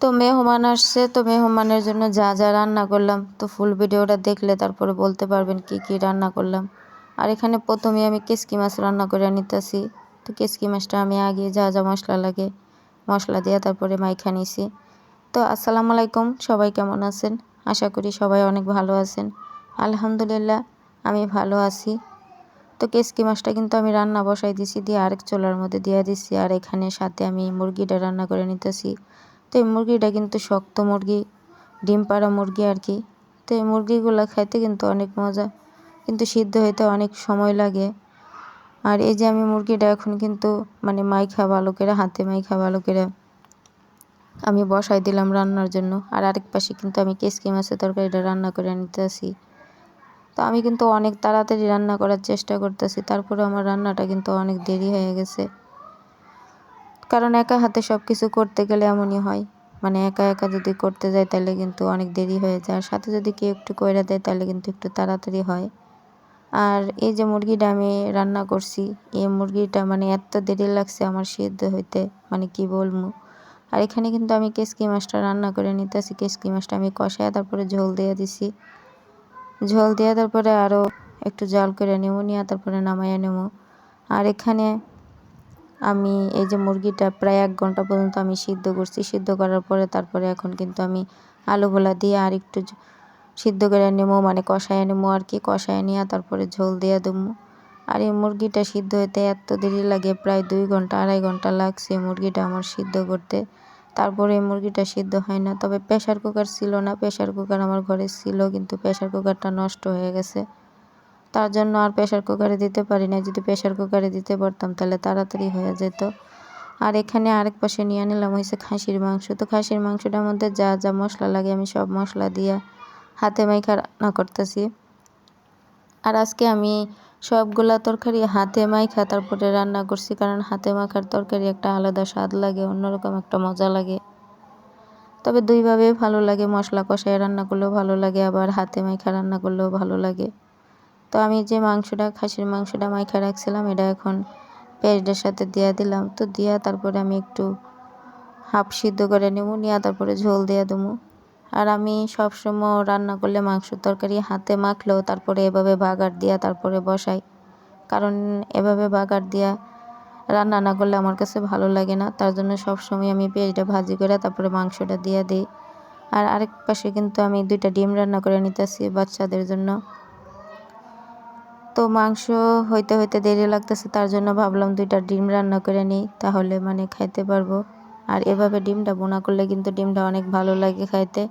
তো মেহমান আসছে, তো মেহমানের জন্য যা যা রান্না করলাম। তো ফুল ভিডিওটা দেখলে তারপরে বলতে পারবেন কি কি রান্না করলাম। আর এখানে প্রথমে আমি কেসকি মাছ রান্না করে নিতেছি। তো কেসকি মাছটা আমি আগে যা যা মশলা লাগে, মশলা দিয়ে তারপরে মাইখা নিছি। তো আসসালামু আলাইকুম, সবাই কেমন আছেন? আশা করি সবাই অনেক ভালো আছেন। আলহামদুলিল্লাহ, আমি ভালো আছি। তো কেসকি মাছটা কিন্তু আমি রান্না বসাই দিছি, দিয়ে আরেক চোলার মধ্যে দিয়ে দিছি। আর এখানে সাথে আমি মুরগিটা রান্না করে নিতেছি। তো এই মুরগিটা কিন্তু শক্ত মুরগি, ডিম পাড়া মুরগি আর কি। তো এই মুরগিগুলো খাইতে কিন্তু অনেক মজা, কিন্তু সিদ্ধ হইতে অনেক সময় লাগে। আর এই যে আমি মুরগিটা এখন কিন্তু মানে মাইখা ভালো হাতে মাইখা ভালো আমি বসাই দিলাম রান্নার জন্য। আর আরেক পাশে কিন্তু আমি কেসকি মাছের তরকারিটা রান্না করে নিতেছি। তো আমি কিন্তু অনেক তাড়াতাড়ি রান্না করার চেষ্টা করতেছি তারপরে আমার রান্নাটা কিন্তু অনেক দেরি হয়ে গেছে। কারণ একা হাতে সব কিছু করতে গেলে এমনই হয়। মানে একা একা যদি করতে যাই তাহলে কিন্তু অনেক দেরি হয়ে যায়। আর সাথে যদি কেউ একটু কইরা দেয় তাহলে কিন্তু একটু তাড়াতাড়ি হয়। আর এই যে মুরগিটা আমি রান্না করছি, এই মুরগিটা মানে এত দেরি লাগছে আমার সিদ্ধ হইতে মানে কি বলব? আর এখানে কিন্তু আমি কেসকি মাছটা রান্না করে নিতেছি। কেসকি মাছটা আমি কষায় তারপরে ঝোল দিয়ে দিছি। ঝোল দিয়ে তারপরে আরও একটু জল করে নেব নিয়ে তারপরে নামাইয়া নেব আর এখানে আমি এই যে মুরগিটা প্রায় এক ঘণ্টা পর্যন্ত আমি সিদ্ধ করছি, সিদ্ধ করার পরে তারপরে এখন কিন্তু আমি আলুগুলা দিয়ে আর একটু সিদ্ধ করে নেব মানে কষায় নেব আর কি, কষায় নিয়ে তারপরে ঝোল দিয়ে দেবো। আর এই মুরগিটা সিদ্ধ হতে এত দেরি লাগে, প্রায় দুই ঘণ্টা, আড়াই ঘণ্টা লাগছে মুরগিটা আমার সিদ্ধ করতে। তারপরে এই মুরগিটা সিদ্ধ হয় না, তবে প্রেশার কুকার ছিল না প্রেশার কুকার আমার ঘরে ছিল, কিন্তু প্রেশার কুকারটা নষ্ট হয়ে গেছে। তার জন্য আর প্রেশার কুকারে দিতে পারি না যদি প্রেশার কুকারে দিতে পারতাম, তাহলে তাড়াতাড়ি হয়ে যেত। আর এখানে আরেক পাশে নিয়ে নিলাম হয়েছে খাসির মাংস। তো খাসির মাংসটার মধ্যে যা যা মশলা লাগে আমি সব মশলা দিয়ে হাতে মাইখা রান্না করতেছি। আর আজকে আমি সবগুলা তরকারি হাতে মাইখা তারপরে রান্না করছি, কারণ হাতে মাখার তরকারি একটা আলাদা স্বাদ লাগে, অন্যরকম একটা মজা লাগে। তবে দুইভাবে ভালো লাগে, মশলা কষায় রান্না করলেও ভালো লাগে, আবার হাতে মাইখা রান্না করলেও ভালো লাগে। তো আমি যে মাংসটা, খাসির মাংসটা মাইখা রাখছিলাম, এটা এখন পেঁয়াজটার সাথে দিয়া দিলাম। তো দিয়া তারপরে আমি একটু হাফ সিদ্ধ করে নেব, নিয়ে তারপরে ঝোল দিয়ে দেবো। আর আমি সবসময় রান্না করলে মাংস তরকারি হাতে মাখলেও তারপরে এভাবে বাগার দিয়া তারপরে বসাই। কারণ এভাবে বাগার দিয়া রান্না না করলে আমার কাছে ভালো লাগে না। তার জন্য সবসময় আমি পেঁয়াজটা ভাজি করে তারপরে মাংসটা দিয়ে দিই। আর আরেক পাশে কিন্তু আমি দুইটা ডিম রান্না করে নিতেছি বাচ্চাদের জন্য। তো মাংস হইতে হইতে দেরি লাগতেছে, তার জন্য ভাবলাম দুইটা ডিম রান্না করে নিই, তাহলে মানে খাইতে পারব। আর এভাবে ডিমটা বোনা করলে কিন্তু ডিমটা অনেক ভালো লাগে খাইতে।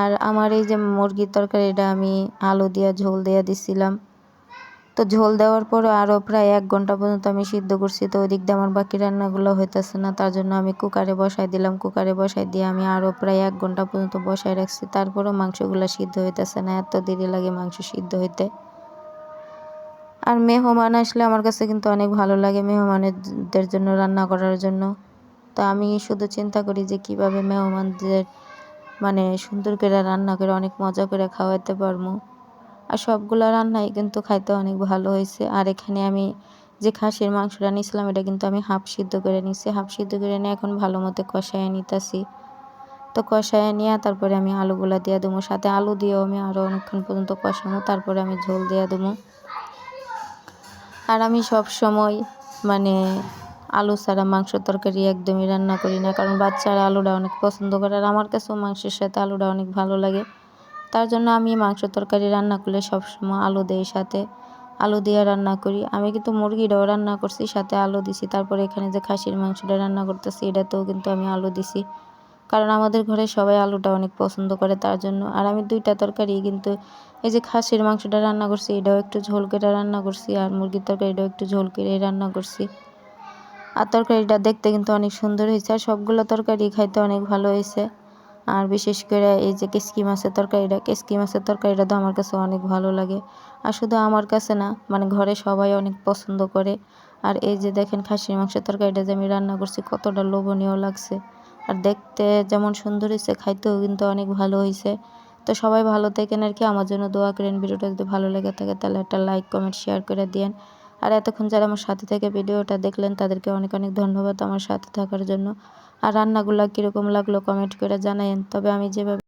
আর আমার এই যে মুরগির তরকারিটা আমি আলু দিয়া ঝোল দিয়ে দিছিলাম। তো ঝোল দেওয়ার পরে আরও প্রায় এক ঘণ্টা পর্যন্ত আমি সিদ্ধ করছি, তো ওই দিক দিয়ে আমার বাকি রান্নাগুলো হইতেছে না, তার জন্য আমি কুকারে বসাই দিলাম। কুকারে বসাই দিয়ে আমি আরও প্রায় এক ঘণ্টা পর্যন্ত বসাই রাখছি, তারপরেও মাংসগুলো সিদ্ধ হইতেছে না, এত দেরি লাগে মাংস সিদ্ধ হইতে। আর মেহমান আসলে আমার কাছে কিন্তু অনেক ভালো লাগে মেহমানদের জন্য রান্না করার জন্য। তো আমি শুধু চিন্তা করি যে কীভাবে মেহমানদের মানে সুন্দর করে রান্না করে অনেক মজা করে খাওয়াতে পারব। আর সবগুলো রান্নাই কিন্তু খাইতে অনেক ভালো হয়েছে। আর এখানে আমি যে খাসির মাংসটা নিয়েছিলাম, এটা কিন্তু আমি হাফ সিদ্ধ করে নিছি হাফ সিদ্ধ করে নিয়ে এখন ভালো মতো কষায় নিতেছি। তো কষায় নিয়ে তারপরে আমি আলুগুলা দিয়ে দেবো। সাথে আলু দিয়েও আমি আরও অনেকক্ষণ পর্যন্ত কষানো তারপরে আমি ঝোল দিয়ে দেবো। আর আমি সব সময় মানে আলু ছাড়া মাংস তরকারি একদমই রান্না করি না, কারণ বাচ্চারা আলুটা অনেক পছন্দ করে আর আমার কাছেও মাংসের সাথে আলুটা অনেক ভালো লাগে। তার জন্য আমি মাংস তরকারি রান্না করলে সবসময় আলু দেই সাথে, আলু দিয়ে রান্না করি। আমি কিন্তু মুরগিটাও রান্না করছি, সাথে আলু দিছি, তারপরে এখানে যে খাসির মাংসটা রান্না করতেছি, এটাতেও কিন্তু আমি আলু দিছি। কারণ আমাদের ঘরে সবাই আলুটা অনেক পছন্দ করে তার জন্য। আর আমি দুইটা তরকারি, কিন্তু এই যে খাসির মাংসটা রান্না করছি, এটাও একটু ঝোল কেটে রান্না করছি, আর মুরগির তরকারিটাও একটু ঝোল কেটে রান্না করছি। আর তরকারিটা দেখতে কিন্তু অনেক সুন্দর হয়েছে, আর সবগুলো তরকারি খাইতে অনেক ভালো হয়েছে। আর বিশেষ করে এই যে কেসকি মাছের তরকারিটা, কেসকি মাছের তরকারিটা তো আমার কাছে অনেক ভালো লাগে। আর শুধু আমার কাছে না মানে ঘরে সবাই অনেক পছন্দ করে। আর এই যে দেখেন খাসির মাংসের তরকারিটা যে আমি রান্না করছি, কতটা লোভনীয় লাগছে। আর দেখতে যেমন সুন্দর হয়েছে, খাইতেও কিন্তু অনেক ভালো হয়েছে। তো সবাই ভালো থাকেন আর কি। আমার জন্য দোয়া করেন ভিডিওটা যদি ভালো লেগে থাকে তাহলে একটা লাইক কমেন্ট শেয়ার করে দিয়েন। আর এতক্ষণ যারা আমার সাথে থেকে ভিডিওটা দেখলেন তাদেরকে অনেক অনেক ধন্যবাদ আমার সাথে থাকার জন্য। আর রান্নাগুলো কীরকম লাগল কমেন্ট করে জানায়েন। তবে আমি যেভাবে